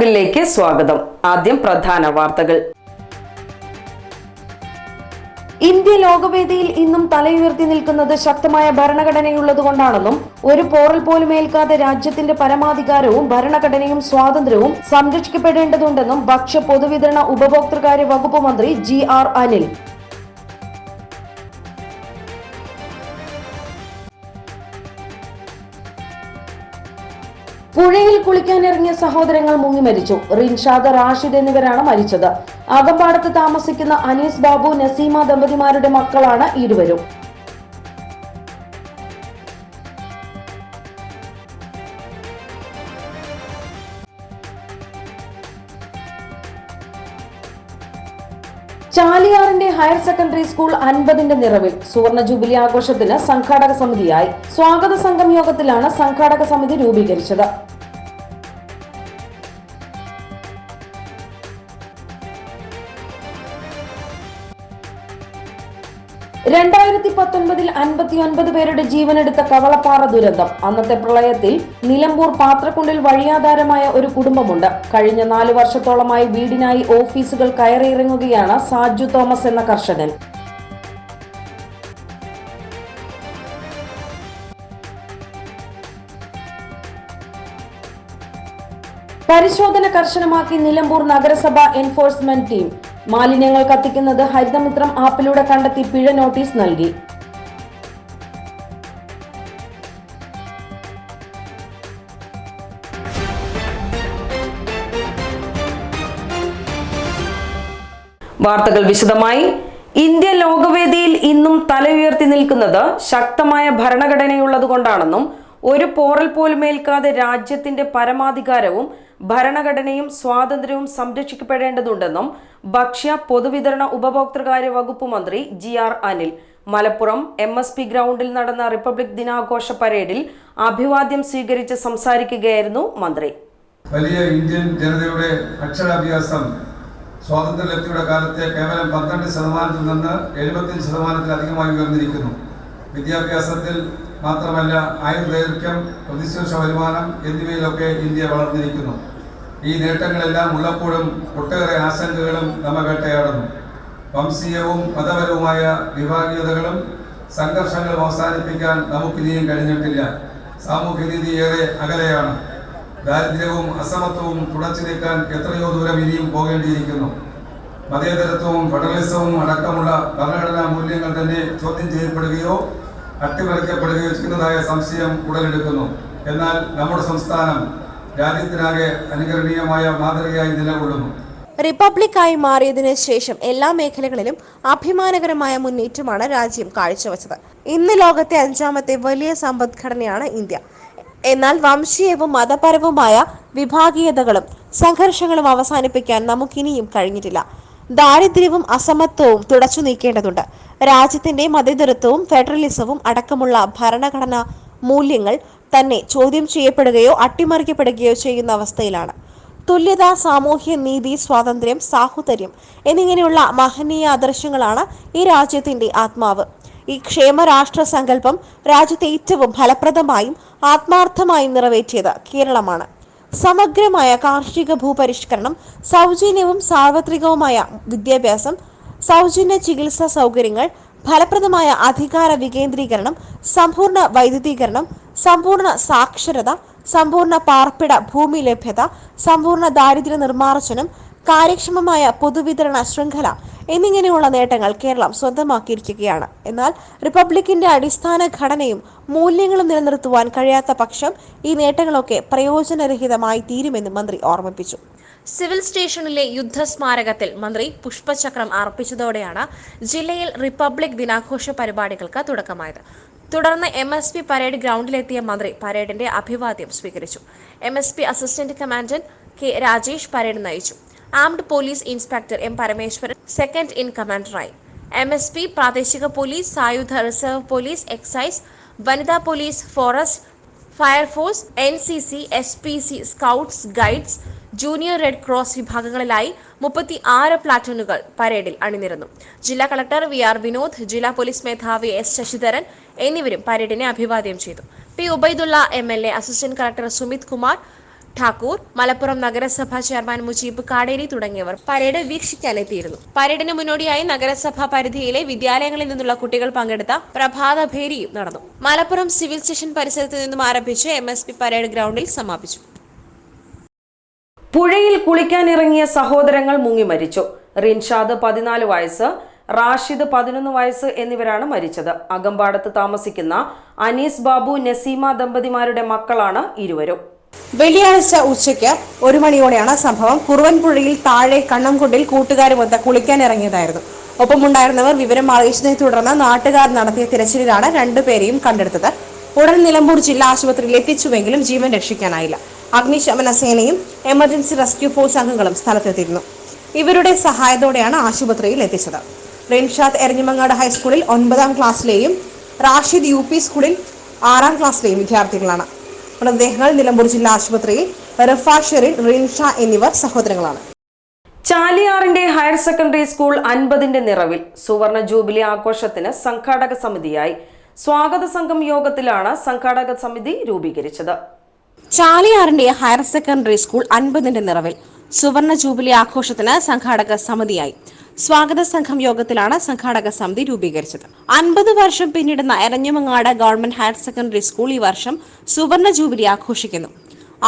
വാർത്തകളിലേക്ക് സ്വാഗതം. ആദ്യം പ്രധാന വാർത്തകൾ. ഇന്ത്യ ലോകവേദിയിൽ ഇന്നും തലയുയർത്തി നിൽക്കുന്നത് ശക്തമായ ഭരണഘടനയുള്ളതുകൊണ്ടാണെന്നും ഒരു പോറൽ പോലും ഏൽക്കാതെ രാജ്യത്തിന്റെ പരമാധികാരവും ഭരണഘടനയും സ്വാതന്ത്ര്യവും സംരക്ഷിക്കപ്പെടേണ്ടതുണ്ടെന്നും ഭക്ഷ്യ പൊതുവിതരണ ഉപഭോക്തൃകാര്യ വകുപ്പ് മന്ത്രി ജി ആർ അനിൽ. പുഴയിൽ കുളിക്കാനിറങ്ങിയ സഹോദരങ്ങൾ മുങ്ങി മരിച്ചു. റിൻഷാദ് റാഷിദ് എന്നിവരാണ് മരിച്ചത്. അകമ്പാടത്ത് താമസിക്കുന്ന അനീസ് ബാബു നസീമ ദമ്പതിമാരുടെ മക്കളാണ് ഇരുവരും. ചാലിയാറിന്റെ ഹയർ സെക്കൻഡറി സ്കൂൾ അൻപതിന്റെ നിറവിൽ സുവർണ ജൂബിലി ആഘോഷത്തിന് സംഘാടക സമിതിയായി. സ്വാഗത സംഘം യോഗത്തിലാണ് സംഘാടക സമിതി രൂപീകരിച്ചത്. പത്തൊൻപതിൽ അൻപത്തി ഒൻപത് പേരുടെ ജീവനെടുത്ത കവളപ്പാറ ദുരന്തം. അന്നത്തെ പ്രളയത്തിൽ നിലമ്പൂർ പാത്രക്കുണ്ടിൽ വഴിയാധാരമായ ഒരു കുടുംബമുണ്ട്. കഴിഞ്ഞ നാലു വർഷത്തോളമായി വീടിനായി ഓഫീസുകൾ കയറിയിറങ്ങുകയാണ് സാജു തോമസ് എന്ന കർഷകൻ. പരിശോധന കർശനമാക്കി നിലമ്പൂർ നഗരസഭ എൻഫോഴ്സ്മെന്റ് ടീം. മാലിന്യങ്ങൾ കത്തിക്കുന്നത് ഹരിതമിത്രം ആപ്പിലൂടെ കണ്ടെത്തി പിഴ നോട്ടീസ് നൽകി. വാർത്തകൾ വിശദമായി. ഇന്ത്യ ലോകവേദിയിൽ ഇന്നും തലയുയർത്തി നിൽക്കുന്നത് ശക്തമായ ഭരണഘടനയുള്ളതുകൊണ്ടാണെന്നും ഒരു പോറൽ പോലും ഏൽക്കാതെ രാജ്യത്തിന്റെ പരമാധികാരവും ഭരണഘടനയും സ്വാതന്ത്ര്യവും സംരക്ഷിക്കപ്പെടേണ്ടതുണ്ടെന്നും ഭക്ഷ്യ പൊതുവിതരണ ഉപഭോക്തൃകാര്യ വകുപ്പ് മന്ത്രി G R Anil. Malappuram M S P ഗ്രൗണ്ടിൽ നടന്ന റിപ്പബ്ലിക് ദിനാഘോഷ പരേഡിൽ അഭിവാദ്യം സ്വീകരിച്ച് സംസാരിക്കുകയായിരുന്നു മന്ത്രി. വലിയ ഇന്ത്യൻ ജനതയുടെ അക്ഷരാഭ്യാസം സ്വാതന്ത്ര്യലബ്ധിയുടെ കാലത്തെ കേവലം പന്ത്രണ്ട് ശതമാനത്തിൽ നിന്ന് എഴുപത്തിയഞ്ച് ശതമാനത്തിലധികമായി ഉയർന്നിരിക്കുന്നു. വിദ്യാഭ്യാസത്തിൽ മാത്രമല്ല ആയുർദൈർഘ്യം പ്രതിശീർഷ വരുമാനം എന്നിവയിലൊക്കെ ഇന്ത്യ വളർന്നിരിക്കുന്നു. ഈ നേട്ടങ്ങളെല്ലാം ഉള്ളപ്പോഴും ഒട്ടേറെ ആശങ്കകളും നമ്മെ വംശീയവും മതപരവുമായ വിഭാഗീയതകളും സംഘർഷങ്ങളും അവസാനിപ്പിക്കാൻ നമുക്കിനിയും കഴിഞ്ഞിട്ടില്ല. സാമൂഹ്യനീതി ഏറെ അകലെയാണ്. ദാരിദ്ര്യവും അസമത്വവും തുടച്ചു നീക്കാൻ എത്രയോ ദൂരം ഇനിയും പോകേണ്ടിയിരിക്കുന്നു. മതേതരത്വവും ഫെഡറലിസവും അടക്കമുള്ള ഭരണഘടനാ മൂല്യങ്ങൾ തന്നെ ചോദ്യം ചെയ്യപ്പെടുകയോ അട്ടിമറിക്കപ്പെടുകയോ ചെയ്യുന്നതായ സംശയം ഉടലെടുക്കുന്നു. എന്നാൽ നമ്മുടെ സംസ്ഥാനം രാജ്യത്തിനാകെ അനുകരണീയമായ മാതൃകയായി നിലകൊള്ളുന്നു. റിപ്പബ്ലിക്കായി മാറിയതിന് ശേഷം എല്ലാ മേഖലകളിലും അഭിമാനകരമായ മുന്നേറ്റമാണ് രാജ്യം കാഴ്ചവെച്ചത്. ഇന്ന് ലോകത്തെ അഞ്ചാമത്തെ വലിയ സമ്പദ്ഘടനയാണ് ഇന്ത്യ. എന്നാൽ വംശീയവും മതപരവുമായ വിഭാഗീയതകളും സംഘർഷങ്ങളും അവസാനിപ്പിക്കാൻ നമുക്കിനിയും കഴിഞ്ഞിട്ടില്ല. ദാരിദ്ര്യവും അസമത്വവും തുടച്ചു നീക്കേണ്ടതുണ്ട്. രാജ്യത്തിന്റെ മതേതരത്വവും ഫെഡറലിസവും അടക്കമുള്ള ഭരണഘടനാ മൂല്യങ്ങൾ തന്നെ ചോദ്യം ചെയ്യപ്പെടുകയോ അട്ടിമറിക്കപ്പെടുകയോ ചെയ്യുന്ന അവസ്ഥയിലാണ്. തുല്യത സാമൂഹ്യ നീതി സ്വാതന്ത്ര്യം സാഹോദര്യം എന്നിങ്ങനെയുള്ള മഹനീയ ആദർശങ്ങളാണ് ഈ രാജ്യത്തിന്റെ ആത്മാവ്. ഈ ക്ഷേമരാഷ്ട്ര സങ്കല്പം രാജ്യത്തെ ഏറ്റവും ഫലപ്രദമായും ആത്മാർത്ഥമായും നിറവേറ്റിയത് കേരളമാണ്. സമഗ്രമായ കാർഷിക ഭൂപരിഷ്കരണം സൗജന്യവും സാർവത്രികവുമായ വിദ്യാഭ്യാസം സൗജന്യ ചികിത്സാ സൗകര്യങ്ങൾ ഫലപ്രദമായ അധികാര വികേന്ദ്രീകരണം സമ്പൂർണ വൈദ്യുതീകരണം സമ്പൂർണ സാക്ഷരത സമ്പൂർണ പാർപ്പിട ഭൂമി ലഭ്യത സമ്പൂർണ ദാരിദ്ര്യ നിർമ്മാർജനം കാര്യക്ഷമമായ പൊതുവിതരണ ശൃംഖല എന്നിങ്ങനെയുള്ള നേട്ടങ്ങൾ കേരളം സ്വന്തമാക്കിയിരിക്കുകയാണ്. എന്നാൽ റിപ്പബ്ലിക്കിന്റെ അടിസ്ഥാന ഘടനയും മൂല്യങ്ങളും നിലനിർത്തുവാൻ കഴിയാത്ത പക്ഷം ഈ നേട്ടങ്ങളൊക്കെ പ്രയോജനരഹിതമായി തീരുമെന്ന് മന്ത്രി ഓർമ്മിപ്പിച്ചു. സിവിൽ സ്റ്റേഷനിലെ യുദ്ധസ്മാരകത്തിൽ മന്ത്രി പുഷ്പചക്രം അർപ്പിച്ചതോടെയാണ് ജില്ലയിൽ റിപ്പബ്ലിക് ദിനാഘോഷ പരിപാടികൾക്ക് തുടക്കമായത്. തുടർന്ന് എം എസ് പി പരേഡ് ഗ്രൗണ്ടിലെത്തിയ മന്ത്രി പരേഡിന്റെ അഭിവാദ്യം സ്വീകരിച്ചു. M S P assistant commandant K Rajesh parade നയിച്ചു. Armed police inspector M Parameswaran second in കമാൻഡറായി M S P പ്രാദേശിക പോലീസ് സായുധ റിസർവ് പോലീസ് എക്സൈസ് വനിതാ police forest fire force N C C S P C scouts guides junior red cross വിഭാഗങ്ങളിലായി മുപ്പത്തി ആറ് പ്ലാറ്റൂണുകൾ പരേഡിൽ അണിനിരന്നു. ജില്ലാ collector V R Vinod ജില്ലാ police മേധാവി എസ് ശശിധരൻ എന്നിവരും പരേഡിനെ അഭിവാദ്യം ചെയ്തു. P Ubaidullah M L A assistant collector Sumit Kumar Thakur Malappuram നഗരസഭാ ചെയർമാൻ മുജീബ് കാടേരി തുടങ്ങിയവർ പരേഡ് വീക്ഷിക്കാനെത്തിയിരുന്നു. പരേഡിന് മുന്നോടിയായി നഗരസഭാ പരിധിയിലെ വിദ്യാലയങ്ങളിൽ നിന്നുള്ള കുട്ടികൾ പങ്കെടുത്ത പ്രഭാത ഭേരിയും നടന്നു. മലപ്പുറം സിവിൽ സ്റ്റേഷൻ പരിസരത്ത് നിന്നും ആരംഭിച്ച് എം പരേഡ് ഗ്രൗണ്ടിൽ സമാപിച്ചു. പുഴയിൽ കുളിക്കാനിറങ്ങിയ സഹോദരങ്ങൾ മുങ്ങി മരിച്ചു. റിൻഷാദ് പതിനാല് വയസ്സ് റാഷിദ് പതിനൊന്ന് വയസ്സ് എന്നിവരാണ് മരിച്ചത്. അകമ്പാടത്ത് താമസിക്കുന്ന അനീസ് ബാബു നസീമ ദമ്പതിമാരുടെ മക്കളാണ് ഇരുവരും. വെള്ളിയാഴ്ച ഉച്ചയ്ക്ക് ഒരു മണിയോടെയാണ് സംഭവം. കുറുവൻപുഴയിൽ താഴെ കണ്ണംകുണ്ടിൽ കൂട്ടുകാരുമൊത്ത് കുളിക്കാനിറങ്ങിയതായിരുന്നു ഒപ്പമുണ്ടായിരുന്നവർ വിവരം അറിയിച്ചതിനെ തുടർന്ന് നാട്ടുകാർ നടത്തിയ തിരച്ചിലിലാണ് രണ്ടുപേരെയും കണ്ടെടുത്തത്. ഉടൻ നിലമ്പൂർ ജില്ലാ ആശുപത്രിയിൽ എത്തിച്ചുവെങ്കിലും ജീവൻ രക്ഷിക്കാനായില്ല. അഗ്നിശമന സേനയും എമർജൻസി റെസ്ക്യൂ ഫോഴ്സ് അംഗങ്ങളും സ്ഥലത്തെത്തിയിരുന്നു. ഇവരുടെ സഹായത്തോടെയാണ് ആശുപത്രിയിൽ എത്തിച്ചത്. റിൻഷാദ് എരഞ്ഞിമങ്ങാട് ഹൈസ്കൂളിൽ ഒൻപതാം ക്ലാസ്സിലെയും റാഷിദ് യു സ്കൂളിൽ ആറാം ക്ലാസ്സിലെയും വിദ്യാർത്ഥികളാണ്. മൃതദേഹങ്ങൾ നിലമ്പൂർ ജില്ലാ ആശുപത്രിയിൽ റഫ ഷെറിൻ റിൻഷ എന്നിവർ സഹോദരങ്ങളാണ്. ചാലിയാറിന്റെ ഹയർ സെക്കൻഡറി സ്കൂൾ അൻപതിന്റെ നിറവിൽ സുവർണ ജൂബിലി ആഘോഷത്തിന് സംഘാടക സമിതിയായി സ്വാഗത സംഘം യോഗത്തിലാണ് സംഘാടക സമിതി രൂപീകരിച്ചത്. ചാലിയാറിന്റെ ഹയർ സെക്കൻഡറി സ്കൂൾ അൻപതിന്റെ നിറവിൽ സുവർണ ജൂബിലി ആഘോഷത്തിന് സംഘാടക സമിതിയായി സ്വാഗത സംഘം യോഗത്തിലാണ് സംഘാടക സമിതി രൂപീകരിച്ചത്. അൻപത് വർഷം പിന്നിടുന്ന Eranhimangad government higher secondary school ഈ വർഷം സുവർണ ജൂബിലി ആഘോഷിക്കുന്നു.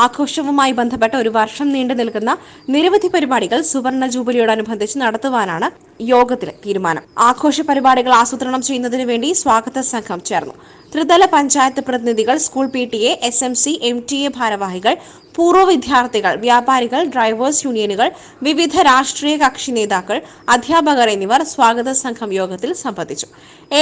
ആഘോഷവുമായി ബന്ധപ്പെട്ട ഒരു വർഷം നീണ്ടു നിൽക്കുന്ന നിരവധി പരിപാടികൾ സുവർണ ജൂബിലിയോടനുബന്ധിച്ച് നടത്തുവാനാണ് യോഗത്തിലെ തീരുമാനം. ആഘോഷ പരിപാടികൾ ആസൂത്രണം ചെയ്യുന്നതിന് വേണ്ടി സ്വാഗത സംഘം ചേർന്നു. ത്രിതല പഞ്ചായത്ത് പ്രതിനിധികൾ school P T A S M C M T A ഭാരവാഹികൾ പൂർവ വിദ്യാർത്ഥികൾ വ്യാപാരികൾ ഡ്രൈവേഴ്സ് യൂണിയനുകൾ വിവിധ രാഷ്ട്രീയ കക്ഷി നേതാക്കൾ അധ്യാപകർ എന്നിവർ സ്വാഗത സംഘം യോഗത്തിൽ സംബന്ധിച്ചു.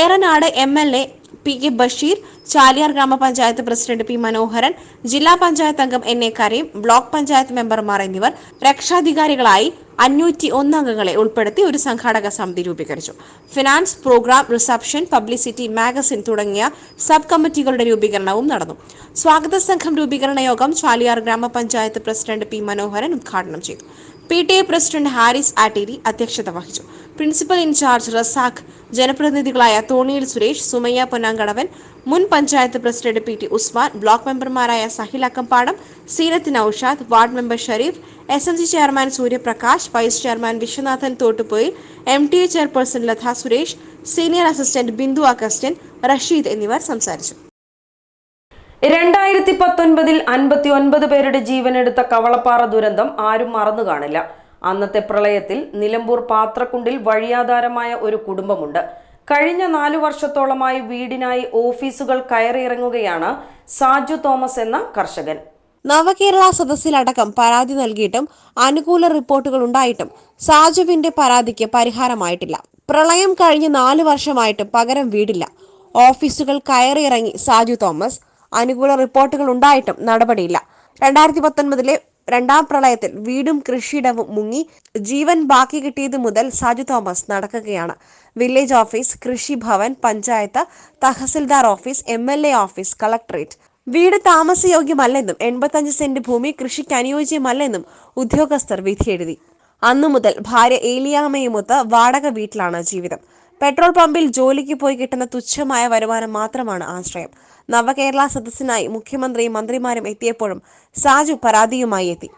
Eranad M L A P K Basheer Chaliyar ഗ്രാമപഞ്ചായത്ത് പ്രസിഡന്റ് പി മനോഹരൻ ജില്ലാ പഞ്ചായത്ത് അംഗം N A Kareem block panchayat മെമ്പർമാർ എന്നിവർ രക്ഷാധികാരികളായി അഞ്ഞൂറ്റി ഒന്ന് അംഗങ്ങളെ ഉൾപ്പെടുത്തി ഒരു സംഘാടക സമിതി രൂപീകരിച്ചു. Finance programme reception publicity magazine തുടങ്ങിയ സബ് കമ്മിറ്റികളുടെ രൂപീകരണവും നടന്നു. സ്വാഗത സംഘം രൂപീകരണ യോഗം ചാലിയാർ ഗ്രാമപഞ്ചായത്ത് പ്രസിഡന്റ് പി മനോഹരൻ ഉദ്ഘാടനം ചെയ്തു. P T A president Haris Atteri അധ്യക്ഷത വഹിച്ചു. പ്രിൻസിപ്പൽ ഇൻചാർജ് റസാഖ് ജനപ്രതിനിധികളായ തോണിയിൽ സുരേഷ് സുമയ്യ പൊന്നാങ്കടവൻ മുൻ panchayat president P T Usman block മെമ്പർമാരായ Sahil Akkampadam Seenath Noushad ward member Shareef S M C chairman Suryaprakash vice chairman Viswanathan Thottupoyil M T A chairperson Latha Suresh senior assistant Bindu Augustine Rasheed എന്നിവർ സംസാരിച്ചു. രണ്ടായിരത്തി പത്തൊൻപതിൽ അൻപത്തി ഒൻപത് പേരുടെ ജീവനെടുത്ത കവളപ്പാറ ദുരന്തം ആരും മറന്നു കാണില്ല. അന്നത്തെ പ്രളയത്തിൽ നിലമ്പൂർ പാത്രക്കുണ്ടിൽ വഴിയാധാരമായ ഒരു കുടുംബമുണ്ട്. കഴിഞ്ഞ നാലു വർഷത്തോളമായി വീടിനായി ഓഫീസുകൾ കയറിയിറങ്ങുകയാണ് സാജു തോമസ് എന്ന കർഷകൻ. നവകേരള സദസ്സിലടക്കം പരാതി നൽകിയിട്ടും അനുകൂല റിപ്പോർട്ടുകൾ ഉണ്ടായിട്ടും സാജുവിന്റെ പരാതിക്ക് പരിഹാരമായിട്ടില്ല. പ്രളയം കഴിഞ്ഞ് നാല് വർഷമായിട്ടും പകരം വീടില്ല. ഓഫീസുകൾ കയറിയിറങ്ങി സാജു തോമസ്. അനുകൂല റിപ്പോർട്ടുകൾ ഉണ്ടായിട്ടും നടപടിയില്ല. രണ്ടായിരത്തി പത്തൊൻപതിലെ രണ്ടാം പ്രളയത്തിൽ വീടും കൃഷിയിടവും മുങ്ങി ജീവൻ ബാക്കി കിട്ടിയത് മുതൽ സാജു തോമസ് നടക്കുകയാണ്. Village office Krishibhavan panchayat tahsildar office M L A office collectorate വീട് താമസയോഗ്യമല്ലെന്നും എൺപത്തഞ്ച് സെന്റ് ഭൂമി കൃഷിക്ക് അനുയോജ്യമല്ലെന്നും ഉദ്യോഗസ്ഥർ വിധിയെഴുതി. അന്നു മുതൽ ഭാര്യ ഏലിയാമ്മയുമൊത്ത് വാടക വീട്ടിലാണ് ജീവിതം. പെട്രോൾ പമ്പിൽ ജോലിക്ക് പോയി കിട്ടുന്ന തുച്ഛമായ വരുമാനം മാത്രമാണ് ആശ്രയം. നവകേരള സദസ്സിനായി മുഖ്യമന്ത്രിയും മന്ത്രിമാരും എത്തിയപ്പോഴും സാജു പരാതിയുമായി എത്തി.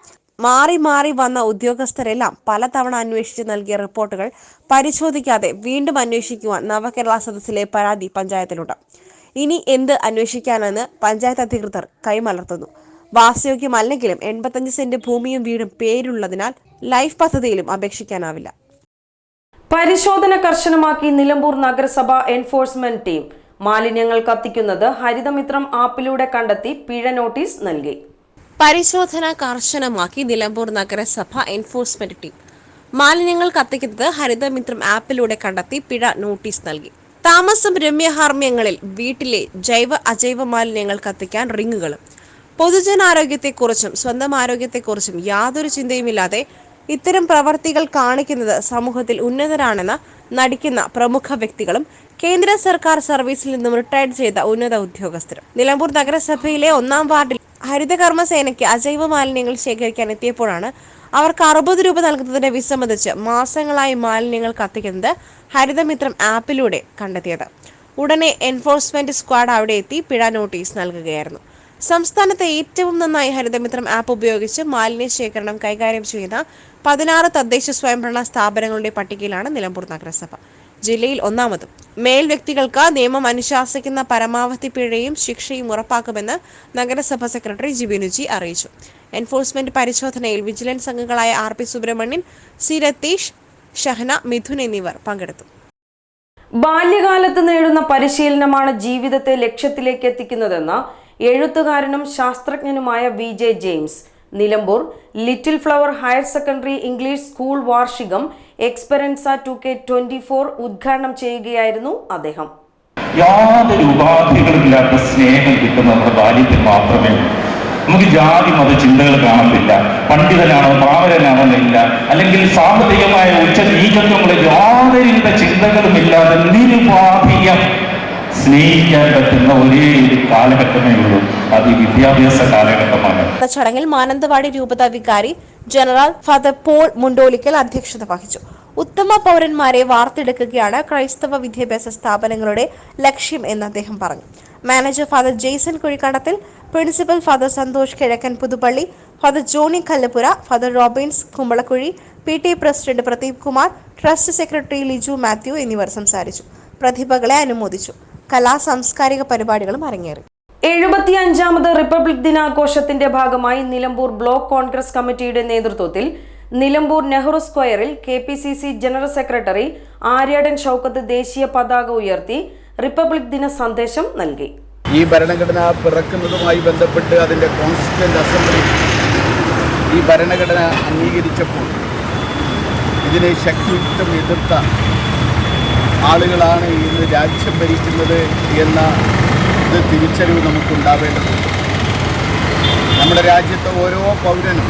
മാറി മാറി വന്ന ഉദ്യോഗസ്ഥരെല്ലാം പലതവണ അന്വേഷിച്ച് നൽകിയ റിപ്പോർട്ടുകൾ പരിശോധിക്കാതെ വീണ്ടും അന്വേഷിക്കുവാൻ നവകേരള സദസ്സിലെ പരാതി പഞ്ചായത്തിലുണ്ട്. ഇനി എന്ത് അന്വേഷിക്കാനെന്ന് പഞ്ചായത്ത് അധികൃതർ കൈമലർത്തുന്നു. വാസയോഗ്യമല്ലെങ്കിലും എൺപത്തഞ്ച് സെന്റ് ഭൂമിയും വീടും പേരുള്ളതിനാൽ ലൈഫ് പദ്ധതിയിലും അപേക്ഷിക്കാനാവില്ല. പരിശോധന കർശനമാക്കി നിലമ്പൂർ നഗരസഭ എൻഫോഴ്സ്മെന്റ് ടീം. മാലിന്യങ്ങൾ കത്തിക്കുന്നത് ഹരിതമിത്രം ആപ്പിലൂടെ കണ്ടെത്തി പിഴ നോട്ടീസ് നൽകി. പരിശോധന കർശനമാക്കി നിലമ്പൂർ നഗരസഭ എൻഫോഴ്സ്മെന്റ് ടീം. മാലിന്യങ്ങൾ കത്തിക്കുന്നത് ഹരിതമിത്രം ആപ്പിലൂടെ കണ്ടെത്തി പിഴ നോട്ടീസ് നൽകി. താമസം രമ്യഹാർമ്യങ്ങളിൽ വീട്ടിലെ ജൈവ അജൈവ മാലിന്യങ്ങൾ കത്തിക്കാൻ റിങ്ങുകളും. പൊതുജനാരോഗ്യത്തെക്കുറിച്ചും സ്വന്തം ആരോഗ്യത്തെക്കുറിച്ചും യാതൊരു ചിന്തയുമില്ലാതെ ഇത്തരം പ്രവർത്തികൾ കാണിക്കുന്നത് സമൂഹത്തിൽ ഉന്നതരാണെന്ന് നടിക്കുന്ന പ്രമുഖ വ്യക്തികളും കേന്ദ്ര സർക്കാർ സർവീസിൽ നിന്നും റിട്ടയർ ചെയ്ത ഉന്നത ഉദ്യോഗസ്ഥരും. നിലമ്പൂർ നഗരസഭയിലെ ഒന്നാം വാർഡിൽ ഹരിതകർമ്മസേനയ്ക്ക് അജൈവ മാലിന്യങ്ങൾ ശേഖരിക്കാൻ എത്തിയപ്പോഴാണ് അവർക്ക് അറുപത് രൂപ നൽകുന്നതിനെ വിസമ്മതിച്ച് മാസങ്ങളായി മാലിന്യങ്ങൾ കത്തിക്കുന്നത് ഹരിതമിത്രം ആപ്പിലൂടെ കണ്ടെത്തിയത്. ഉടനെ എൻഫോഴ്സ്മെന്റ് സ്ക്വാഡ് അവിടെ എത്തി പിഴ നോട്ടീസ് നൽകുകയായിരുന്നു. സംസ്ഥാനത്തെ ഏറ്റവും നന്നായി ഹരിതമിത്രം ആപ്പ് ഉപയോഗിച്ച് മാലിന്യ ശേഖരണം കൈകാര്യം ചെയ്യുന്ന പതിനാറ് തദ്ദേശ സ്വയംഭരണ സ്ഥാപനങ്ങളുടെ പട്ടികയിലാണ് നിലമ്പൂർ നഗരസഭ. ജില്ലയിൽ ഒന്നാമതും മേൽ വ്യക്തികൾക്ക് നിയമം അനുശാസിക്കുന്ന പരമാവധി പിഴയും ശിക്ഷയും ഉറപ്പാക്കുമെന്ന് നഗരസഭ സെക്രട്ടറി ജിബിനുജി അറിയിച്ചു. എൻഫോഴ്സ്മെന്റ് പരിശോധനയിൽ വിജിലൻസ് അംഗങ്ങളായ R P Subramanian C Ratheesh Shahana Mithun എന്നിവർ പങ്കെടുത്തു. ബാല്യകാലത്ത് നേടുന്ന പരിശീലനമാണ് ജീവിതത്തെ ലക്ഷ്യത്തിലേക്ക് എത്തിക്കുന്നതെന്ന് എഴുത്തുകാരനും ശാസ്ത്രജ്ഞനുമായ V J James. Nilambur little flower higher secondary English school വാർഷികം എക്സ്പെറൻസ ടു കെ ട്വന്റി ഫോർ ഉദ്ഘാടനം ചെയ്യുകയായിരുന്നു അദ്ദേഹം. യാതൊരു ഉപാധികളില്ലാത്ത സ്നേഹം കിട്ടുന്ന നമ്മുടെ ബാല്യത്തിൽ മാത്രമേ നമുക്ക് ജാതി മത ചിന്തകൾ കാണത്തില്ല. പണ്ഡിതനാണോ പാവരനാണെന്നില്ല അല്ലെങ്കിൽ സാമ്പത്തികമായ ഉച്ച നീചത്വങ്ങളെ യാതൊരുവിധ ചിന്തകളുമില്ലാതെ നിരുപാധികം സ്നേഹിക്കാൻ പറ്റുന്ന ഒരേ ഒരു കാലഘട്ടമേ ഉള്ളൂ. അത് വിദ്യാഭ്യാസ കാലഘട്ടമാണ്. ചടങ്ങിൽ മാനന്തവാടി രൂപത വികാരി ജനറൽ ഫാദർ പോൾ മുണ്ടോലിക്കൽ അധ്യക്ഷത വഹിച്ചു. ഉത്തമ പൗരന്മാരെ വാർത്തെടുക്കുകയാണ് ക്രൈസ്തവ വിദ്യാഭ്യാസ സ്ഥാപനങ്ങളുടെ ലക്ഷ്യം എന്ന് അദ്ദേഹം പറഞ്ഞു. Manager father Jaison Kuzhikandathil principal father Santhosh Kizhakkan Puthuppally father Johnny Kallappura father Robins Kumbalakuzhi P T president Pradeep Kumar trust secretary Liju Mathew എന്നിവർ സംസാരിച്ചു. പ്രതിഭകളെ അനുമോദിച്ചു. കലാ സാംസ്കാരിക പരിപാടികളും അരങ്ങേറി. എഴുപത്തിയഞ്ചാമത് റിപ്പബ്ലിക് ദിനാഘോഷത്തിന്റെ ഭാഗമായി നിലമ്പൂർ ബ്ലോക്ക് കോൺഗ്രസ് കമ്മിറ്റിയുടെ നേതൃത്വത്തിൽ നിലമ്പൂർ നെഹ്റു സ്ക്വയറിൽ K P C C general secretary Aryadan Shoukath ദേശീയ പതാക ഉയർത്തി റിപ്പബ്ലിക് ദിന സന്ദേശം നൽകി. ഈ ഭരണഘടന പിറക്കുന്നതുമായി ബന്ധപ്പെട്ട് അതിന്റെ കോൺസ്റ്റിറ്റ്യന്റ് അസംബ്ലി ഈ ഭരണഘടന അംഗീകരിച്ചപ്പോൾ ഇതിനെ ശക്തിയുക്തം എതിർത്ത ആളുകളാണ് ഇന്ന് രാജ്യം ഭരിക്കുന്നത് എന്ന ഇത് തിരിച്ചറിവ് നമുക്കുണ്ടാവേണ്ടതുണ്ട്. നമ്മുടെ രാജ്യത്തെ ഓരോ പൗരനും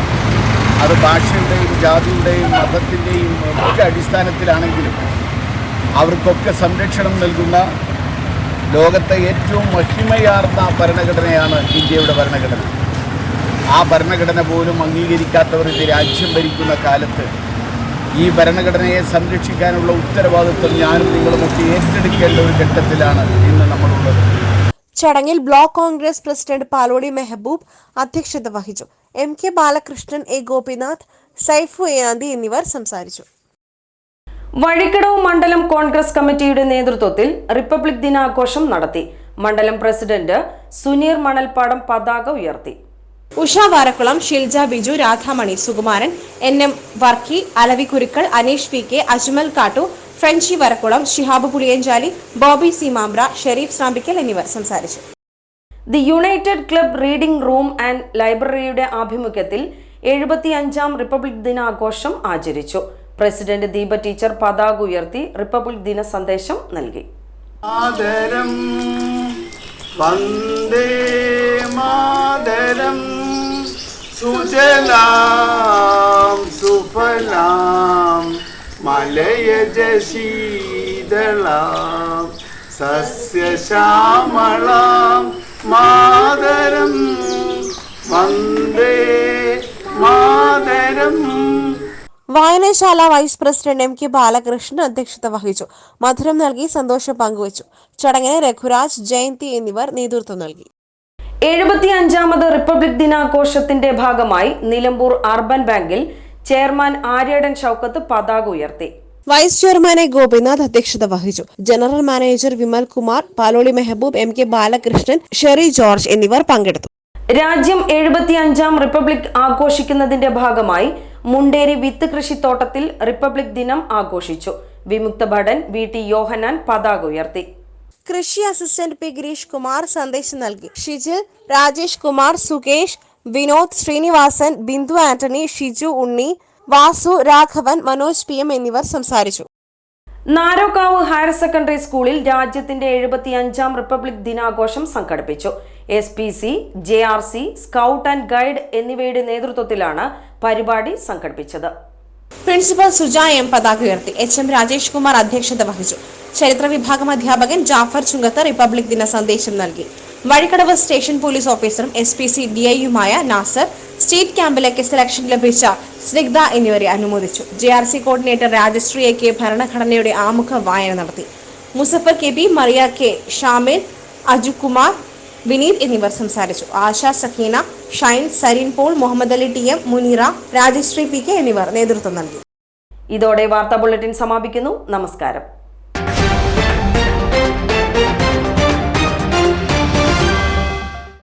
അത് ഭാഷയുടെയും ജാതിയുടെയും മതത്തിന്റെയും ഒക്കെ അടിസ്ഥാനത്തിലാണെങ്കിലും അവർക്കൊക്കെ സംരക്ഷണം നൽകുന്ന ലോകത്തെ ഏറ്റവും മഹിമയാർന്ന ഭരണഘടനയാണ് ഇന്ത്യയുടെ ഭരണഘടന. ആ ഭരണഘടന പോലും അംഗീകരിക്കാത്തവർ ഇത് രാജ്യം ഭരിക്കുന്ന കാലത്ത് ഈ ഭരണഘടനയെ സംരക്ഷിക്കാനുള്ള ഉത്തരവാദിത്വം ഞാനും നിങ്ങളുമൊക്കെ ഏറ്റെടുക്കേണ്ട ഒരു ഘട്ടത്തിലാണ് ഇന്ന് നമ്മളുള്ളത്. ചടങ്ങിൽ ബ്ലോക്ക് കോൺഗ്രസ് പ്രസിഡന്റ് പാലോടി മെഹബൂബ് അധ്യക്ഷത വഹിച്ചു. M K Balakrishnan A Gopinath Saifu Enanthi എന്നിവർ സംസാരിച്ചു. വഴിക്കടവ് മണ്ഡലം കോൺഗ്രസ് കമ്മിറ്റിയുടെ നേതൃത്വത്തിൽ റിപ്പബ്ലിക് ദിനാഘോഷം നടത്തി. മണ്ഡലം പ്രസിഡന്റ് സുനീർ മണൽപ്പാടം പതാക ഉയർത്തി. Usha Varakkulam Shilja Biju Radhamani Sukumaran N M Varkey Alavi Kurukkal Aneesh P K Ajmal Kattu Frenchy Varakkulam Shihab Puliyanchali Bobby C Mampra Shereef Sampikkal എന്നിവർ സംസാരിച്ചു. The united club reading room and ലൈബ്രറിയുടെ ആഭിമുഖ്യത്തിൽ എഴുപത്തിയഞ്ചാം republic ദിനാഘോഷം ആചരിച്ചു. President Deepa teacher പതാക ഉയർത്തി republic ദിന സന്ദേശം നൽകി. ആദരം. വന്ദേ മാതരം. സുജലാം സുഫലാം മലയജ ശീതളാം സസ്യശ്യാമളാം മാതരം വന്ദേ മാതരം. വായനശാല vice president M K Balakrishnan അധ്യക്ഷത വഹിച്ചു. മധുരം നൽകി സന്തോഷം പങ്കുവച്ചു. ചടങ്ങിന് രഘുരാജ് ജയന്തി എന്നിവർ നേതൃത്വം നൽകി. എഴുപത്തിയഞ്ചാമത് റിപ്പബ്ലിക് ദിനാഘോഷത്തിന്റെ ഭാഗമായി നിലമ്പൂർ അർബൻ ബാങ്കിൽ ചെയർമാൻ ആര്യാടൻ ഷൗക്കത്ത് പതാക ഉയർത്തി. വൈസ് ചെയർമാനെ ഗോപിനാഥ് അധ്യക്ഷത വഹിച്ചു. General manager Vimal Kumar Paloli Mehaboob M K Balakrishnan Sherry George എന്നിവർ പങ്കെടുത്തു. രാജ്യം എഴുപത്തി അഞ്ചാം റിപ്പബ്ലിക് ആഘോഷിക്കുന്നതിന്റെ ഭാഗമായി മുണ്ടേരി വിത്ത് കൃഷിത്തോട്ടത്തിൽ റിപ്പബ്ലിക് ദിനം ആഘോഷിച്ചു. വിമുക്ത ഭടൻ വി ടി യോഹനാൻ പതാക ഉയർത്തി. കൃഷി അസിസ്റ്റന്റ് പി ഗിരീഷ് കുമാർ സന്ദേശം നൽകി. ഷിജിൽ രാജേഷ് കുമാർ സുകേഷ് വിനോദ് ശ്രീനിവാസൻ ബിന്ദു ആന്റണി ഷിജു ഉണ്ണി വാസു രാഘവൻ മനോജ് പി എം എന്നിവർ സംസാരിച്ചു. നാരോക്കാവ് ഹയർ സെക്കൻഡറി സ്കൂളിൽ രാജ്യത്തിന്റെ എഴുപത്തി അഞ്ചാം റിപ്പബ്ലിക് ദിനാഘോഷം സംഘടിപ്പിച്ചു. S P C J R C scout and guide എന്നിവയുടെ നേതൃത്വത്തിലാണ് പരിപാടി സംഘടിപ്പിച്ചത്. പ്രിൻസിപ്പൽ സുജ എം പതാക ഉയർത്തി. എച്ച് എം രാജേഷ് കുമാർ അധ്യക്ഷത വഹിച്ചു. ചരിത്ര വിഭാഗം അധ്യാപകൻ ജാഫർ ചുങ്കത്ത് റിപ്പബ്ലിക് ദിന സന്ദേശം നൽകി. വഴിക്കടവ് സ്റ്റേഷൻ പോലീസ് ഓഫീസറും എസ് പി സി ഡി ഐയുമായ നാസർ സ്റ്റേറ്റ് ക്യാമ്പിലേക്ക് സെലക്ഷൻ ലഭിച്ച സ്നിഗ്ധ എന്നിവരെ അനുമോദിച്ചു. J R C coordinator Rajasree A K ഭരണഘടനയുടെ ആമുഖ വായന നടത്തി. Muzaffar K P Mariya K Shamil Ajukumar Vineeth എന്നിവർ സംസാരിച്ചു. Asha Sakheena Shine Sareen Paul Muhammad Ali T M Muneera Rajasree P K എന്നിവർ നേതൃത്വം നൽകി. ഇതോടെ വാർത്താ ബുള്ളറ്റിൻ സമാപിക്കുന്നു. നമസ്കാരം.